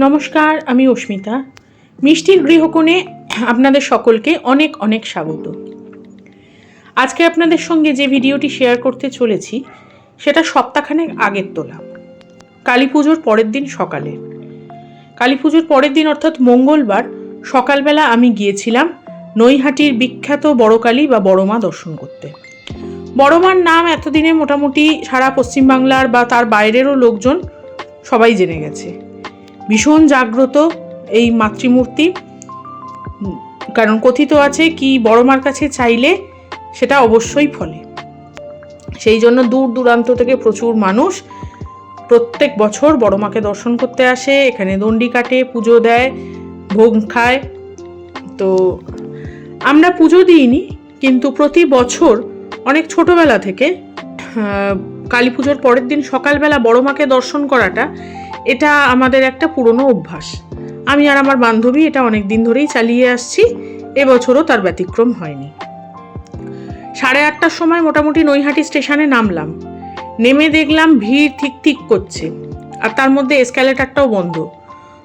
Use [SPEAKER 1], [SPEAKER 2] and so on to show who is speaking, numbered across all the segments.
[SPEAKER 1] নমস্কার, আমি অস্মিতা। মিষ্টির গৃহকোণে আপনাদের সকলকে অনেক অনেক স্বাগত। আজকে আপনাদের সঙ্গে যে ভিডিওটি শেয়ার করতে চলেছি, সেটা সপ্তাহখানেক আগের তোলা। কালী পুজোর পরের দিন সকালে। কালী পুজোর পরের দিন, অর্থাৎ মঙ্গলবার, সকালবেলা আমি গিয়েছিলাম নৈহাটির বিখ্যাত বড়কালী বা বড়মা দর্শন করতে। বড়মার নাম এতদিনে মোটামুটি সারা পশ্চিমবাংলার বা তার বাইরেরও লোকজন সবাই জেনে গেছে। ভীষণ জাগ্রত এই মাতৃমূর্তি। কারণ কথিত আছে কি বড় মার কাছে চাইলে সেটা অবশ্যই ফলে। সেই জন্য দূর দূরান্ত থেকে প্রচুর মানুষ প্রত্যেক বছর বড় মাকে দর্শন করতে আসে, এখানে দণ্ডি কাটে, পুজো দেয়, ভোগ খায়। তো আমরা পুজো দিইনি, কিন্তু প্রতি বছর অনেক ছোটবেলা থেকে কালী পুজোর পরের দিন সকালবেলা বড় মাকে দর্শন করাটা এটা আমাদের একটা পুরনো অভ্যাস। আমি আর আমার বান্ধবী এটা অনেক দিন ধরেই চালিয়ে আসছি, এবছরও তার ব্যতিক্রম হয়নি। সাড়ে আটটার সময় মোটামুটি নৈহাটি স্টেশনে নামলাম। নেমে দেখলাম ভিড় ঠিক ঠিক করছে, আর তার মধ্যে এসক্যালেটারটাও বন্ধ।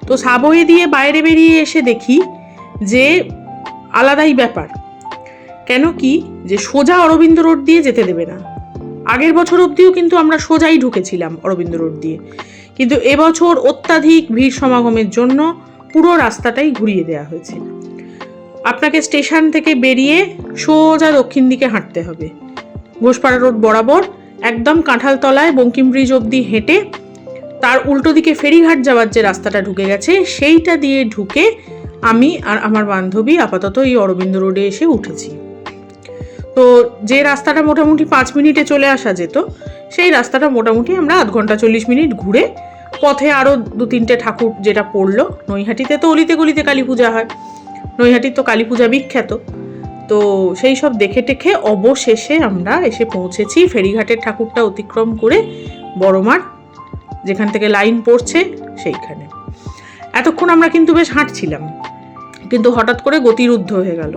[SPEAKER 1] তো সাবয়ে দিয়ে বাইরে বেরিয়ে এসে দেখি যে আলাদাই ব্যাপার। কেন কি যে সোজা অরবিন্দ রোড দিয়ে যেতে দেবে না। আগের বছর অবধিও কিন্তু আমরা সোজাই ঢুকেছিলাম অরবিন্দ রোড দিয়ে। কিন্তু এবছর অত্যাধিক ভিড় সমাগমের জন্য পুরো রাস্তাটাই ঘুরিয়ে দেওয়া হয়েছে। আপনাকে স্টেশন থেকে বেরিয়ে সোজা দক্ষিণ দিকে হাঁটতে হবে। ঘোষপাড়া রোড বরাবর একদম কাঁঠালতলায় বঙ্কিম ব্রিজ অবধি হেঁটে তার উল্টো দিকে ফেরিঘাট যাওয়ার যে রাস্তাটা ঢুকে গেছে, সেইটা দিয়ে ঢুকে আমি আর আমার বান্ধবী আপাতত এই অরবিন্দ রোডে এসে উঠেছি। তো যে রাস্তাটা মোটামুটি পাঁচ মিনিটে চলে আসা যেত, সেই রাস্তাটা মোটামুটি আমরা আধ ঘণ্টা চল্লিশ মিনিট ঘুরে পথে আরও দু তিনটে ঠাকুর যেটা পড়ল। নৈহাটিতে তো অলিতে গলিতে কালী পূজা হয়, নৈহাটির তো কালী পূজা বিখ্যাত। তো সেই সব দেখে টেখে অবশেষে আমরা এসে পৌঁছেছি ফেরিঘাটের ঠাকুরটা অতিক্রম করে বড়মার, যেখান থেকে লাইন পড়ছে সেইখানে। এতক্ষণ আমরা কিন্তু বেশ হাঁটছিলাম, কিন্তু হঠাৎ করে গতিরুদ্ধ হয়ে গেল।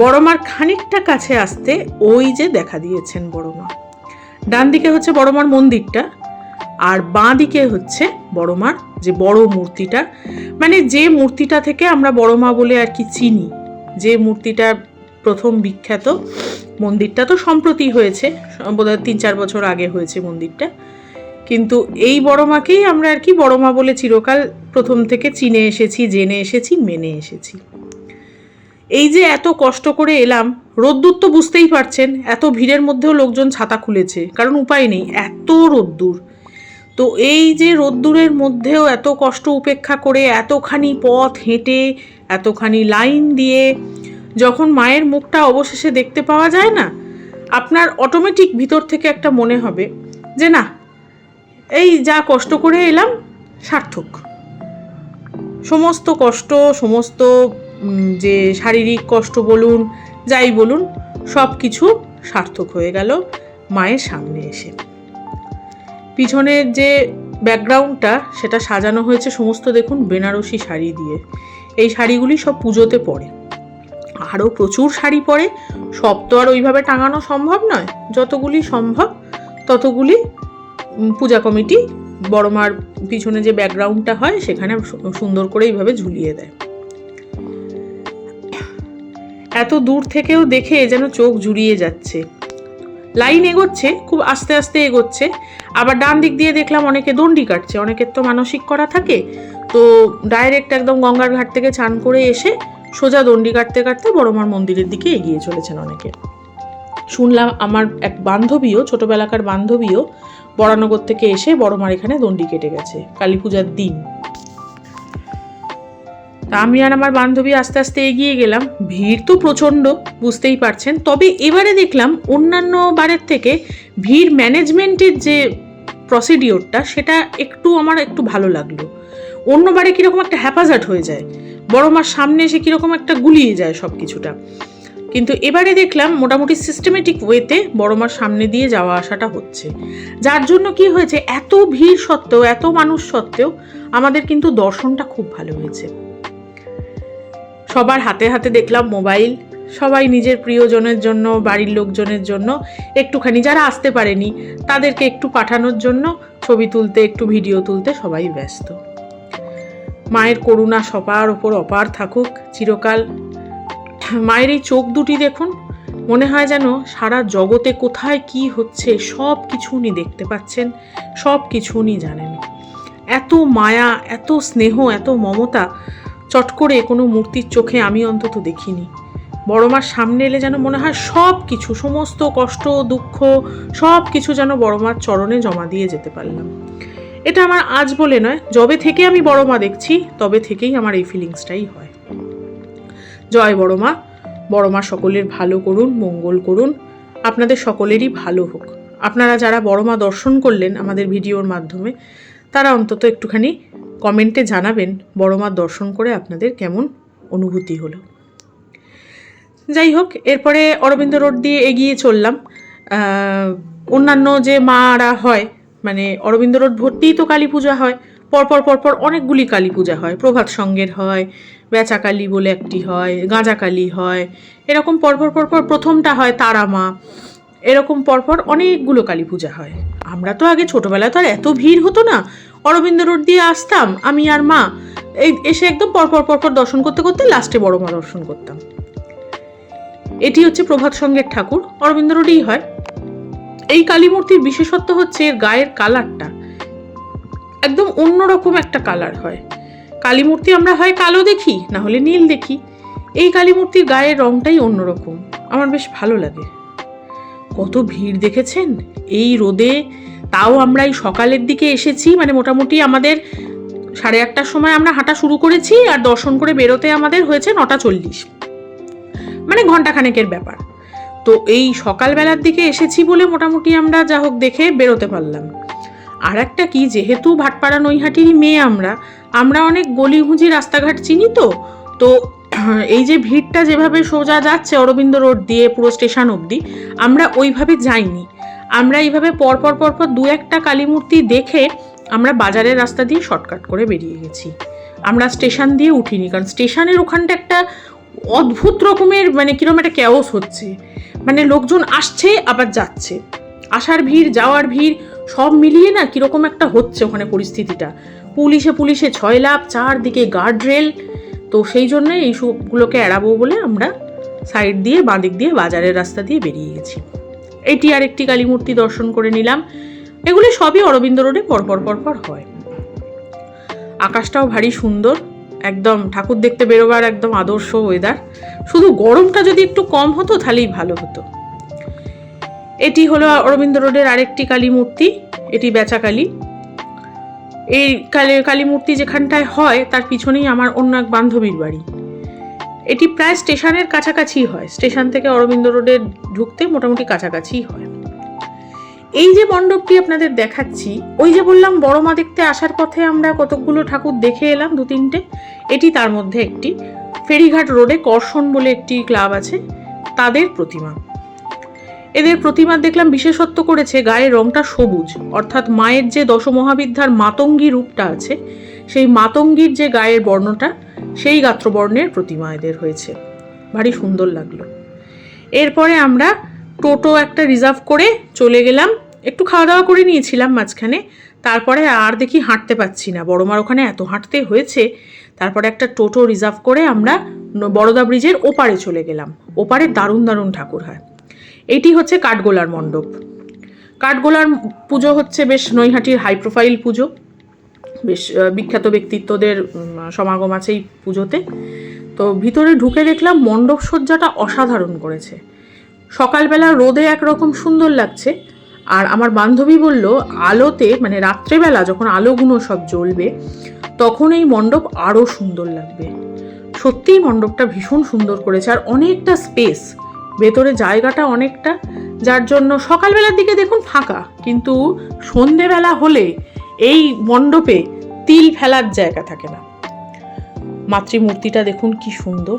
[SPEAKER 1] বড়মার খানিকটা কাছে আসতে ওই যে দেখা দিয়েছেন বড়মা। ডান দিকে হচ্ছে বড়মার মন্দিরটা আর বাঁ দিকে হচ্ছে বড়মার যে বড় মূর্তিটা। মানে যে মূর্তিটা থেকে আমরা বড়মা বলে আর কি চিনি, যে মূর্তিটা প্রথম বিখ্যাত মন্দিরটা তো সম্প্রতি হয়েছে, বোধহয় তিন চার বছর আগে হয়েছে মন্দিরটা। কিন্তু এই বড়মাকেই আমরা আর কি বড়মা বলে চিরকাল প্রথম থেকে চিনে এসেছি, জেনে এসেছি, মেনে এসেছি। এই যে এত কষ্ট করে এলাম, রোদ্দুর তো বুঝতেই পারছেন, এত ভিড়ের মধ্যেও লোকজন ছাতা খুলেছে, কারণ উপায় নেই, এত রোদ্দুর। তো এই যে রোদ্দুরের মধ্যেও এত কষ্ট উপেক্ষা করে এতখানি পথ হেঁটে, এতখানি লাইন দিয়ে যখন মায়ের মুখটা অবশেষে দেখতে পাওয়া যায় না, আপনার অটোমেটিক ভিতর থেকে একটা মনে হবে যে, না, এই যা কষ্ট করে এলাম, সার্থক। সমস্ত কষ্ট, সমস্ত যে শারীরিক কষ্ট বলুন, যাই বলুন, সব কিছু সার্থক হয়ে গেল মায়ের সামনে এসে। পিছনের যে ব্যাকগ্রাউন্ডটা, সেটা সাজানো হয়েছে সমস্ত দেখুন বেনারসি শাড়ি দিয়ে। এই শাড়িগুলি সব পুজোতে পড়ে। আরও প্রচুর শাড়ি পরে সব তো আর ওইভাবে টাঙানো সম্ভব নয়। যতগুলি সম্ভব, ততগুলি পূজা কমিটি বড়মার পিছনে যে ব্যাকগ্রাউন্ডটা হয়, সেখানে সুন্দর করে এইভাবে ঝুলিয়ে দেয়। এত দূর থেকেও দেখে যেন চোখ জুড়িয়ে যাচ্ছে। লাইন এগোচ্ছে, খুব আস্তে আস্তে এগোচ্ছে। আবার ডান দিক দিয়ে দেখলাম অনেকে দণ্ডি কাটছে, অনেকের তো মানসিক করা থাকে। তো ডাইরেক্ট একদম গঙ্গার ঘাট থেকে চান করে এসে সোজা দণ্ডি কাটতে কাটতে বড়মার মন্দিরের দিকে এগিয়ে চলেছেন অনেকে। শুনলাম আমার এক বান্ধবীও, ছোটবেলাকার বান্ধবীও বরানগর থেকে এসে বড়মার এখানে দণ্ডি কেটে গেছে কালী পূজার দিন। তা আমি আর আমার বান্ধবী আস্তে আস্তে এগিয়ে গেলাম। ভিড় তো প্রচণ্ড, বুঝতেই পারছেন। তবে এবারে দেখলাম অন্যান্য বারের থেকে ভিড় ম্যানেজমেন্টের যে প্রসিডিওরটা, সেটা একটু আমার একটু ভালো লাগল। অন্যবারে কীরকম একটা হ্যাপাজার্ট হয়ে যায়, বড় মার সামনে এসে কীরকম একটা গুলিয়ে যায় সব কিছুটা কিন্তু এবারে দেখলাম মোটামুটি সিস্টেমেটিক ওয়েতে বড় মার সামনে দিয়ে যাওয়া আসাটা হচ্ছে। যার জন্য কি হয়েছে, এত ভিড় সত্ত্বেও, এত মানুষ সত্ত্বেও আমাদের কিন্তু দর্শনটা খুব ভালো হয়েছে। সবার হাতে হাতে দেখলাম মোবাইল। সবাই নিজের প্রিয়জনের জন্য, বাড়ির লোকজনের জন্য একটুখানি, যারা আসতে পারেনি, তাদেরকে একটু পাঠানোর জন্য ছবি তুলতে, একটু ভিডিও তুলতে সবাই ব্যস্ত। মায়ের করুণা সবার ওপর অপার থাকুক, চিরকাল। মায়ের এই চোখ দুটি দেখুন, মনে হয় যেন সারা জগতে কোথায় কি হচ্ছে, সব কিছু উনি দেখতে পাচ্ছেন, সব কিছু উনি জানেন। এত মায়া, এত স্নেহ, এত মমতা চট করে কোনো মূর্তির চোখে আমি অন্তত দেখিনি। বড় মার সামনে এলে যেন মনে হয় সব কিছু সমস্ত কষ্ট, দুঃখ সব কিছু যেন বড় মার চরণে জমা দিয়ে যেতে পারলাম। এটা আমার আজ বলে নয়, যবে থেকে আমি বড় মা দেখছি, তবে থেকেই আমার এই ফিলিংসটাই হয়। জয় বড় মা বড় মা সকলের ভালো করুন, মঙ্গল করুন। আপনাদের সকলেরই ভালো হোক। আপনারা যারা বড় মা দর্শন করলেন আমাদের ভিডিওর মাধ্যমে, তারা অন্তত একটুখানি কমেন্টে জানাবেন, বড় মার দর্শন করে আপনাদের কেমন অনুভূতি হলো। যাই হোক, এরপরে অরবিন্দ রোড দিয়ে এগিয়ে চললাম। অন্যান্য যে মারা হয় মানে অরবিন্দ রোড ভর্তিই তো কালী পূজা হয়, পরপর পরপর অনেকগুলি কালী পূজা হয়। প্রভাত সঙ্গের হয়, বেচা কালী বলে একটি হয়, গাঁজা কালী হয়, এরকম পরপর পরপর প্রথমটা হয় তারা মা, এরকম পরপর অনেকগুলো কালী পূজা হয়। আমরা তো আগে ছোটবেলায় তো আর এত ভিড় হতো না অরবিন্দ রোড দিয়ে আসতাম, আমি আর মা, এই এসে একদম পরপর পরপর দর্শন করতে করতে লাস্টে বড় মা দর্শন করতাম। এটি হচ্ছে প্রভাত সঙ্গের ঠাকুর, অরবিন্দ রোডেই হয়। এই কালী মূর্তির বিশেষত্ব হচ্ছে এর গায়ের কালারটা। একদম অন্যরকম একটা কালার হয়। কালী মূর্তি আমরা হয় কালো দেখি, না হলে নীল দেখি। এই কালী মূর্তির গায়ের রংটাই অন্যরকম। আমার বেশ ভালো লাগে। কত ভিড় দেখেছেন? এই রোদে তাও আমরা এই সকালের দিকে এসেছি মানে মোটামুটি আমাদের সাড়ে আটটার সময় আমরা হাঁটা শুরু করেছি আর দর্শন করে বেরোতে আমাদের হয়েছে নটা চল্লিশ। মানে ঘন্টাখানেকের ব্যাপার। তো এই সকালবেলার দিকে এসেছি বলে মোটামুটি আমরা যা হোক দেখে বেরোতে পারলাম। আর একটা কি, যেহেতু ভাটপাড়া নৈহাটিরই মেয়ে আমরা আমরা অনেক গলিঘুঁজি রাস্তাঘাট চিনি তো তো এই যে ভিড়টা যেভাবে সোজা যাচ্ছে অরবিন্দ রোড দিয়ে পুরো স্টেশন অবধি, আমরা ওইভাবে যাইনি। আমরা এইভাবে পরপর পরপর দু একটা কালী মূর্তি দেখে আমরা বাজারের রাস্তা দিয়ে শর্টকাট করে বেরিয়ে গেছি। আমরা স্টেশন দিয়ে উঠিনি, কারণ স্টেশনের ওখানটা একটা অদ্ভুত রকমের মানে কীরকম একটা ক্যাওস হচ্ছে। মানে লোকজন আসছে, আবার যাচ্ছে। আসার ভিড়, যাওয়ার ভিড়, সব মিলিয়ে না কীরকম একটা হচ্ছে ওখানে পরিস্থিতিটা। পুলিশে পুলিশে ছয় লাভ চারদিকে গার্ড রেল তো সেই জন্যে এইসবগুলোকে এড়াবো বলে আমরা সাইড দিয়ে, বাঁদিক দিয়ে বাজারের রাস্তা দিয়ে বেরিয়ে গেছি। এটি আর একটি কালী মূর্তি দর্শন করে নিলাম। এগুলি সবই অরবিন্দ রোডে পরপর পরপর হয়। আকাশটাও ভারী সুন্দর। একদম ঠাকুর দেখতে বেরোবার একদম আদর্শ ওয়েদার শুধু গরমটা যদি একটু কম হতো, তাহলেই ভালো হতো। এটি হলো অরবিন্দ রোডের আরেকটি কালী মূর্তি এটি বেচা কালী এই কালী কালী মূর্তি যেখানটায় হয়, তার পিছনেই আমার অন্য এক বান্ধবীর বাড়ি। এটি প্রায় স্টেশনের কাছাকাছি হয়। স্টেশন থেকে অরবিন্দ রোডে ঢুকতে মোটামুটি কাছাকাছি হয়। এই যে মণ্ডপটি আপনাদের দেখাচ্ছি, ওই যে বললাম বড় মা দেখতে আসার পথে আমরা কতকগুলো ঠাকুর দেখে এলাম, দু তিনটে। এটি তার মধ্যে একটি। ফেরিঘাট রোডে কর্ষণ বলে একটি ক্লাব আছে, তাদের প্রতিমা। এদের প্রতিমা দেখলাম বিশেষত্ব করেছে গায়ের রংটা সবুজ। অর্থাৎ মায়ের যে দশমহাবিদ্যার মাতঙ্গী রূপটা আছে, সেই মাতঙ্গীর যে গায়ের বর্ণটা, সেই গাত্রবর্ণের প্রতিমা এদের হয়েছে। ভারী সুন্দর লাগল। এরপরে আমরা টোটো একটা রিজার্ভ করে চলে গেলাম। একটু খাওয়া দাওয়া করে নিয়েছিলাম মাঝখানে। তারপরে আর দেখি হাঁটতে পাচ্ছি না। বড়মার ওখানে এত হাঁটতে হয়েছে। তারপরে একটা টোটো রিজার্ভ করে আমরা বড়দা ব্রিজের ওপারে চলে গেলাম। ওপারে দারুণ দারুণ ঠাকুর হয় এটি হচ্ছে কাঠগোলার মণ্ডপ। কাঠগোলার পুজো হচ্ছে বেশ নৈহাটির হাই প্রোফাইল পুজো। বেশ বিখ্যাত ব্যক্তিত্বদের সমাগম আছে এই পুজোতে। তো ভিতরে ঢুকে দেখলাম মণ্ডপ সজ্জাটা অসাধারণ করেছে। সকালবেলা রোদে একরকম সুন্দর লাগছে। আর আমার বান্ধবী বলল, আলোতে মানে রাত্রেবেলা যখন আলোগুলো সব জ্বলবে, তখন এই মণ্ডপ আরও সুন্দর লাগবে। সত্যিই মণ্ডপটা ভীষণ সুন্দর করেছে। আর অনেকটা স্পেস ভেতরে জায়গাটা অনেকটা, যার জন্য সকালবেলার দিকে দেখুন ফাঁকা, কিন্তু সন্ধেবেলা হলে এই মণ্ডপে তিল ফেলার জায়গা থাকে না। মাতৃমূর্তিটা দেখুন কি সুন্দর।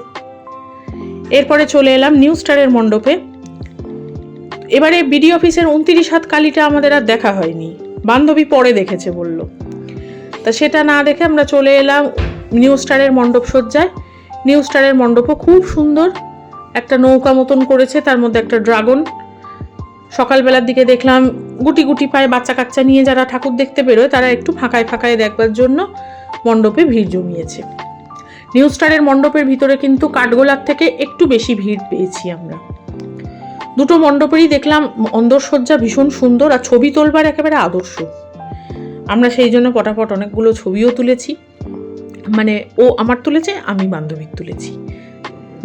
[SPEAKER 1] এরপরে চলে এলাম নিউ স্টারের মণ্ডপে। এবারে বিডি অফিসের উনত্রিশ হাত কালিটা আমাদের আর দেখা হয়নি। বান্ধবী পরে দেখেছে বলল। তা সেটা না দেখে আমরা চলে এলাম নিউ স্টারের মণ্ডপ সজ্জায় নিউ স্টারের মণ্ডপও খুব সুন্দর। একটা নৌকা মতন করেছে, তার মধ্যে একটা ড্রাগন। সকালবেলার দিকে দেখলাম গুটি গুটি পায়ে বাচ্চা কাচ্চা নিয়ে যারা ঠাকুর দেখতে বেরোয়, তারা একটু ফাঁকায় ফাঁকায় দেখবার জন্য মণ্ডপে ভিড় জমিয়েছে। নিউ স্টারের মণ্ডপের ভিতরে কিন্তু কাঠগোলার থেকে একটু বেশি ভিড় পেয়েছি আমরা। দুটো মণ্ডপেরই দেখলাম অন্দরসজ্জা ভীষণ সুন্দর আর ছবি তোলবার একেবারে আদর্শ। আমরা সেই জন্য পটাপট অনেকগুলো ছবিও তুলেছি। মানে ও আমার তুলেছে, আমি বান্ধবীর তুলেছি।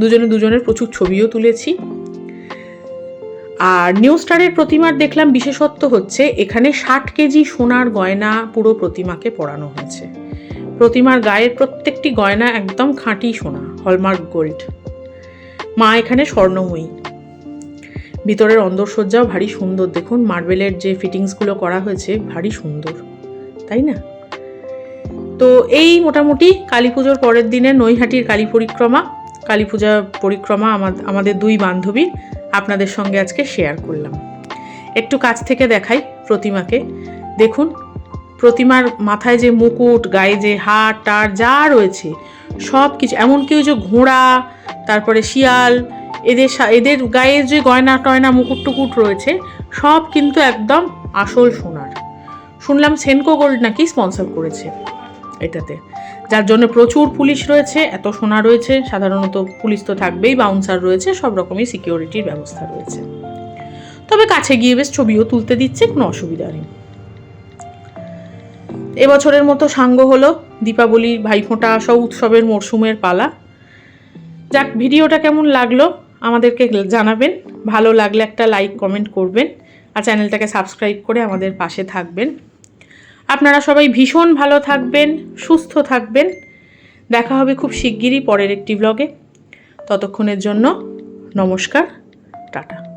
[SPEAKER 1] দুজনে দুজনের প্রচুর ছবিও তুলেছি। আর নিউ স্টারের প্রতিমার দেখলাম বিশেষত্ব হচ্ছে, এখানে ষাট কেজি সোনার গয়না পুরো প্রতিমাকে পরানো হয়েছে। প্রতিমার গায়ের প্রত্যেকটি গয়না একদম খাঁটি সোনা, হলমার্ক গোল্ড। মা এখানে স্বর্ণময়ী। ভিতরের অন্দরসজ্জাও ভারী সুন্দর। দেখুন, মার্বেলের যে ফিটিংসগুলো করা হয়েছে, ভারী সুন্দর। তাই না? তো এই মোটামুটি কালী পুজোর পরের দিনে নৈহাটির কালী পরিক্রমা। কালী পূজা পরিক্রমা আমাদের দুই বান্ধবীর আপনাদের সঙ্গে আজকে শেয়ার করলাম। একটু কাছ থেকে দেখাই প্রতিমাকে। দেখুন, প্রতিমার মাথায় যে মুকুট, গায়ে যে হার, টার যা রয়েছে, সব কিছু, এমনকি ওই যে ঘোড়া, তারপরে শিয়াল, এদের এদের গায়ে যে গয়না টয়না মুকুট টুকুট রয়েছে, সব কিন্তু একদম আসল সোনার। শুনলাম সেনকো গোল্ড নাকি স্পন্সর করেছে। এটাতে। যার জন্য প্রচুর পুলিশ রয়েছে, এত সোনা রয়েছে, সাধারণত পুলিশ তো থাকবেই বাউন্সার রয়েছে, সব রকমই সিকিউরিটির ব্যবস্থা রয়েছে। তবে কাছে গিয়ে বেশ ছবিও তুলতে দিচ্ছে, কোনো অসুবিধা নেই। এবছরের মতো সাঙ্গ হলো দীপাবলি, ভাইফোঁটা, সব উৎসবের মরশুমের পালা। যাক, ভিডিওটা কেমন লাগল আমাদেরকে জানাবেন। ভালো লাগলে একটা লাইক কমেন্ট করবেন। আর চ্যানেলটাকে সাবস্ক্রাইব করে আমাদের পাশে থাকবেন। আপনারা সবাই ভীষণ ভালো থাকবেন, সুস্থ থাকবেন। দেখা হবে খুব শিগগিরই পরের একটি ব্লগে ততক্ষণের জন্য নমস্কার, টাটা।